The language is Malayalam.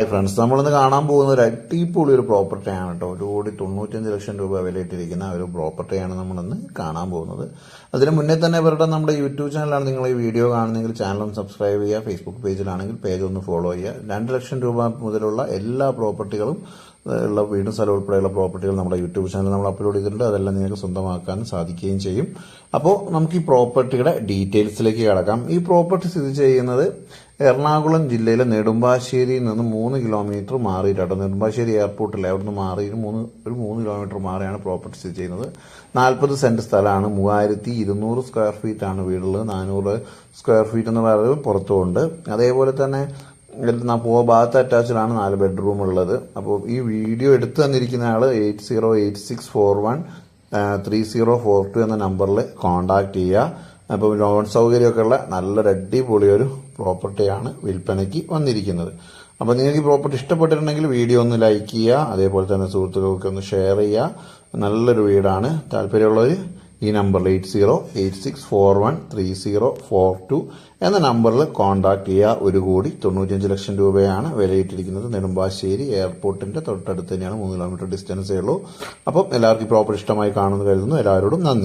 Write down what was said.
ഫ്രണ്ട്സ് നമ്മളിന്ന് കാണാൻ പോകുന്ന ഒരു അടിപൊളി ഒരു പ്രോപ്പർട്ടിയാണ് കേട്ടോ. ഒരു കോടി തൊണ്ണൂറ്റഞ്ച് ലക്ഷം രൂപ വിലയിട്ടിരിക്കുന്ന ഒരു പ്രോപ്പർട്ടിയാണ് നമ്മളിന്ന് കാണാൻ പോകുന്നത്. അതിന് മുന്നേ തന്നെ ഇവരുടെ നമ്മുടെ യൂട്യൂബ് ചാനലാണ് നിങ്ങൾ ഈ വീഡിയോ കാണുന്നെങ്കിൽ ചാനൽ ഒന്ന് സബ്സ്ക്രൈബ് ചെയ്യുക. ഫേസ്ബുക്ക് പേജിലാണെങ്കിൽ പേജ് ഒന്ന് ഫോളോ ചെയ്യുക. രണ്ട് ലക്ഷം രൂപ മുതലുള്ള എല്ലാ പ്രോപ്പർട്ടികളും ഉള്ള വീടും സ്ഥലം ഉൾപ്പെടെയുള്ള പ്രോപ്പർട്ടികൾ നമ്മുടെ യൂട്യൂബ് ചാനൽ നമ്മൾ അപ്ലോഡ് ചെയ്തിട്ടുണ്ട്. അതെല്ലാം നിങ്ങൾക്ക് സ്വന്തമാക്കാൻ സാധിക്കുകയും ചെയ്യും. അപ്പോൾ നമുക്ക് ഈ പ്രോപ്പർട്ടിയുടെ ഡീറ്റെയിൽസിലേക്ക് കിടക്കാം. ഈ പ്രോപ്പർട്ടി സ്ഥിതി ചെയ്യുന്നത് എറണാകുളം ജില്ലയിലെ നെടുമ്പാശ്ശേരിയിൽ നിന്ന് മൂന്ന് കിലോമീറ്റർ മാറിയിട്ടാണ് നെടുമ്പാശ്ശേരി എയർപോർട്ടിൽ അവിടുന്ന് മാറി മൂന്ന് ഒരു മൂന്ന് കിലോമീറ്റർ മാറിയാണ് പ്രോപ്പർട്ടി സ്ഥിതി ചെയ്യുന്നത്. നാൽപ്പത് സെന്റ് സ്ഥലമാണ്. മൂവായിരത്തി ഇരുന്നൂറ് സ്ക്വയർ ഫീറ്റ് ആണ് വീടുള്ളത്. നാനൂറ് സ്ക്വയർ ഫീറ്റ് എന്ന് പറയുന്നത് പുറത്തുമുണ്ട്. അതേപോലെ തന്നെ ഇതിൽ പോ ഭാഗത്ത് അറ്റാച്ച്ഡാണ് നാല് ബെഡ്റൂം ഉള്ളത്. അപ്പോൾ ഈ വീഡിയോ എടുത്തു തന്നിരിക്കുന്ന ആൾ eight zero eight six four one three zero four two എന്ന നമ്പറിൽ കോൺടാക്ട് ചെയ്യുക. അപ്പോൾ ലോൺ സൗകര്യമൊക്കെ ഉള്ള നല്ലൊരു അടിപൊളിയൊരു പ്രോപ്പർട്ടിയാണ് വിൽപ്പനയ്ക്ക് വന്നിരിക്കുന്നത്. അപ്പോൾ നിങ്ങൾക്ക് ഈ പ്രോപ്പർട്ടി ഇഷ്ടപ്പെട്ടിട്ടുണ്ടെങ്കിൽ വീഡിയോ ഒന്ന് ലൈക്ക് ചെയ്യുക അതേപോലെ തന്നെ സുഹൃത്തുക്കൾക്ക് ഒന്ന് ഷെയർ ചെയ്യുക. നല്ലൊരു വീടാണ്. താല്പര്യമുള്ളവർ ഈ നമ്പറിൽ eight zero eight six four one three zero four two എന്ന നമ്പറിൽ കോൺടാക്ട് ചെയ്യുക. ഒരു കോടി തൊണ്ണൂറ്റഞ്ച് ലക്ഷം രൂപയാണ് വിലയിട്ടിരിക്കുന്നത്. നെടുമ്പാശ്ശേരി എയർപോർട്ടിന്റെ തൊട്ടടുത്ത് തന്നെയാണ്. മൂന്ന് കിലോമീറ്റർ ഡിസ്റ്റൻസേ ഉള്ളൂ. അപ്പം എല്ലാവർക്കും പ്രോപ്പർട്ടി ഇഷ്ടമായി കാണുമെന്ന് കരുതുന്നു. എല്ലാവരോടും നന്ദി.